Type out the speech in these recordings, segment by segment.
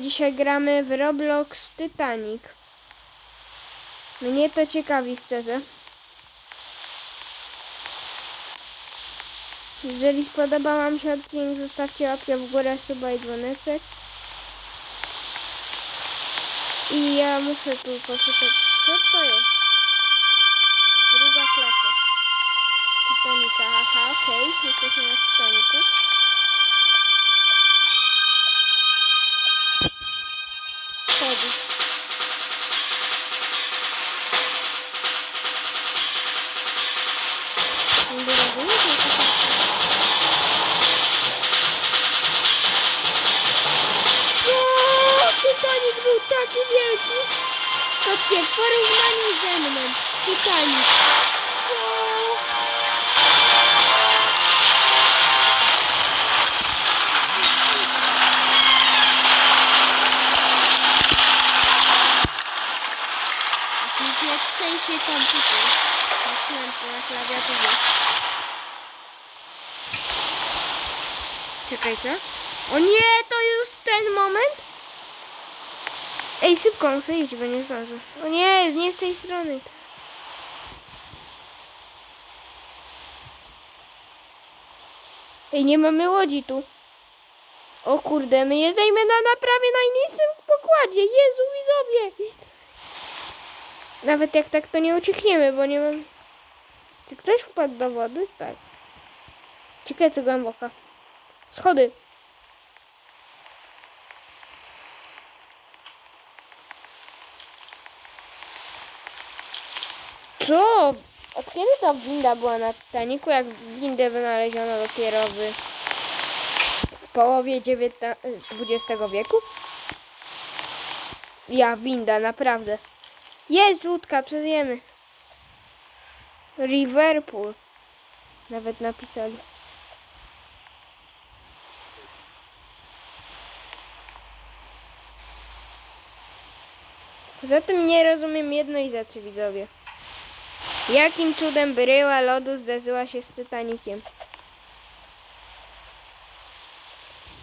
Dzisiaj gramy w Roblox Titanic. Mnie to ciekawi szczerze. Jeżeli spodobał Wam się odcinek, zostawcie łapkę w górę, suba i dzwoneczek. I ja muszę tu poszukać. Co to jest? Druga klasa. Titanica, aha, okej. Jesteśmy na Titanicu. O, Titanic był taki wielki. Chodźcie, w porównaniu ze mną. Titanic. Mi się komputer. To na klawiaturze. Czekaj, co? O nie, to już ten moment? Ej, szybko muszę iść, bo nie zdążę. O nie, nie z tej strony. Ej, nie mamy łodzi tu. O kurde, my jesteśmy na naprawie najniższym pokładzie. Jezu, widzowie. Nawet jak tak, to nie uciekniemy, bo nie mam... Czy ktoś wpadł do wody? Tak. Ciekawe, co głęboka. Schody. Co? Od kiedy ta winda była na Titanicu? Jak windę wynaleziono dopiero w, w połowie XIX wieku? Ja, winda, naprawdę. Jest łódka, przeżyjemy. Liverpool. Nawet napisali. Poza tym nie rozumiem jednej rzeczy, widzowie. Jakim cudem bryła lodu zderzyła się z Titanikiem?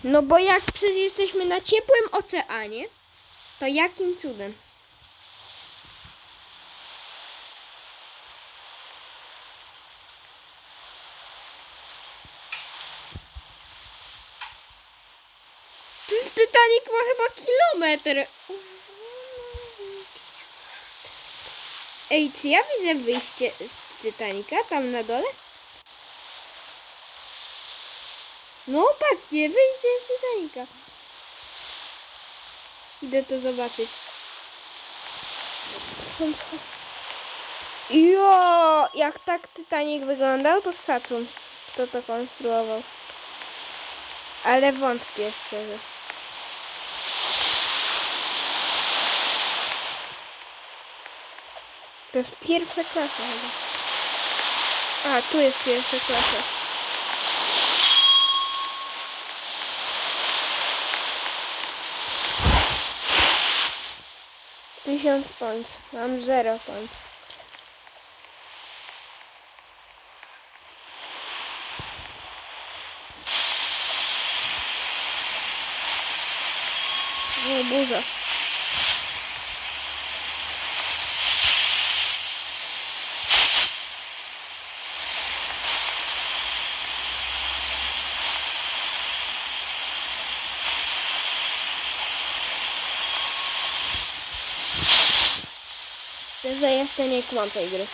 No bo jak przecież jesteśmy na ciepłym oceanie, to jakim cudem? Titanic ma chyba kilometr. Ej, czy ja widzę wyjście z Titanica tam na dole? No, patrzcie, wyjście z Titanica. Idę to zobaczyć. Jo, jak tak Titanic wyglądał, to szacun, kto to konstruował. Ale wątpię szczerze. To jest pierwsza klasa. A, tu jest pierwsza klasa. Tysiąc points. Mam zero points. Burza. Szczerze, jeszcze nie kłam tej gry.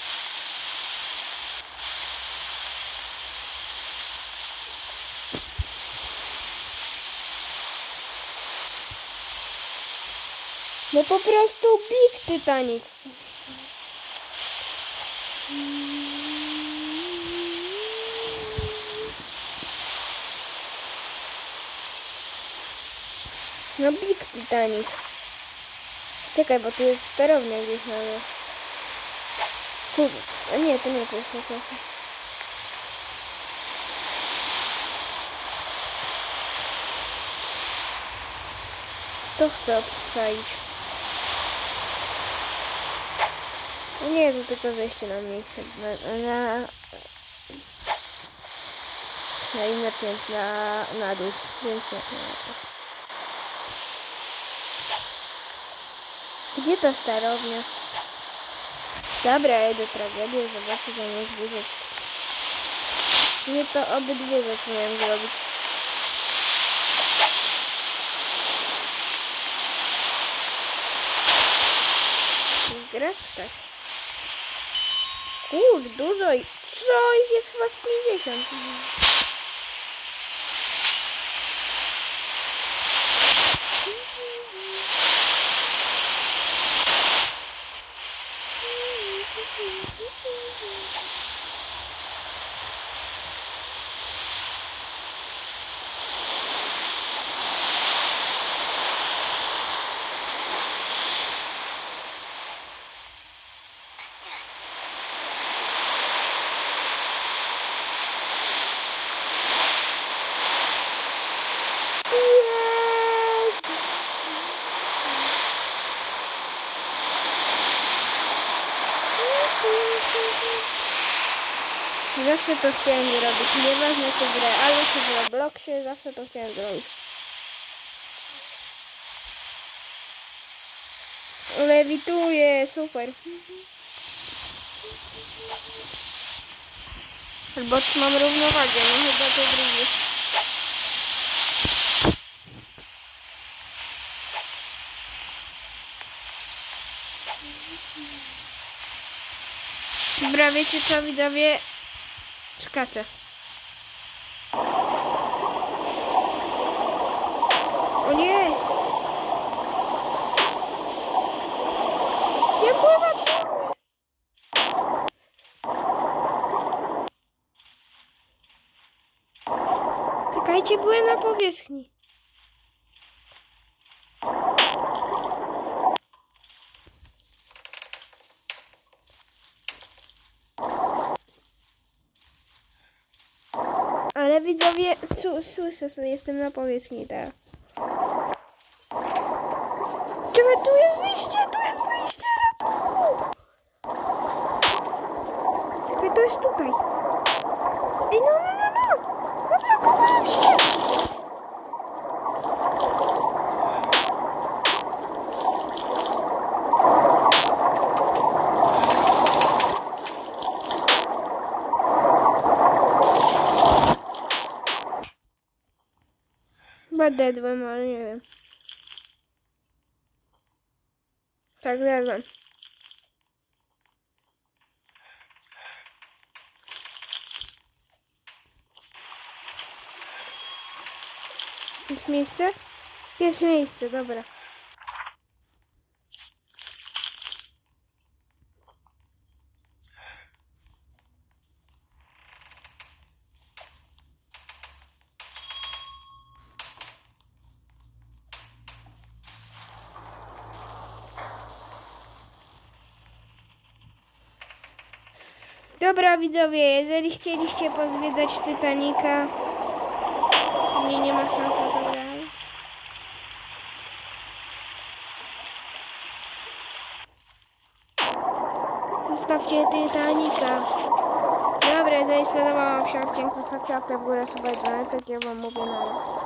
No po prostu Big Titanic. No Big Titanic. Czekaj, bo tu jest sterownia gdzieś na dole. Kurde, a nie, to nie to jest na To chcę. No Nie, to tylko zejście na miejsce. Na, na, na inne piętro, na, na dół. Więc nie, nie. Gdzie ta starownia? Dobra, jedę tragedię, zobaczę, że nie zbudzę. Nie to obydwie zaczynałem zrobić. Grasz tak. Kur, dużo i... Co? Ich jest chyba z 50. Zawsze to chciałem zrobić. Nieważne czy w realu, czy w Robloxie, zawsze to chciałem zrobić. Lewituję, super. Albo mam równowagę, no chyba to drugie. Dobra, wiecie co widzowie? Skaczę. O nie! Nie pływać! Czekajcie, byłem na powierzchni. Ale widzowie, słyszę, że jestem na powierzchni teraz. Czekaj, tu jest wyjście, tu jest wyjście, ratunku! Czekaj, to jest tutaj. Ej, no, no, no, no! Zablokowałem się! Chyba dedłem, ale nie wiem. Tak, dedłem. Jest dobra. Dobra widzowie, jeżeli chcieliście pozwiedzać Titanica, nie, nie ma sensu to grać. Zostawcie Titanica. Dobra, jeżeli spodobał wam się odcinek, zostawcie łapkę w górę, suba i dzwoneczek, ja wam mówię na.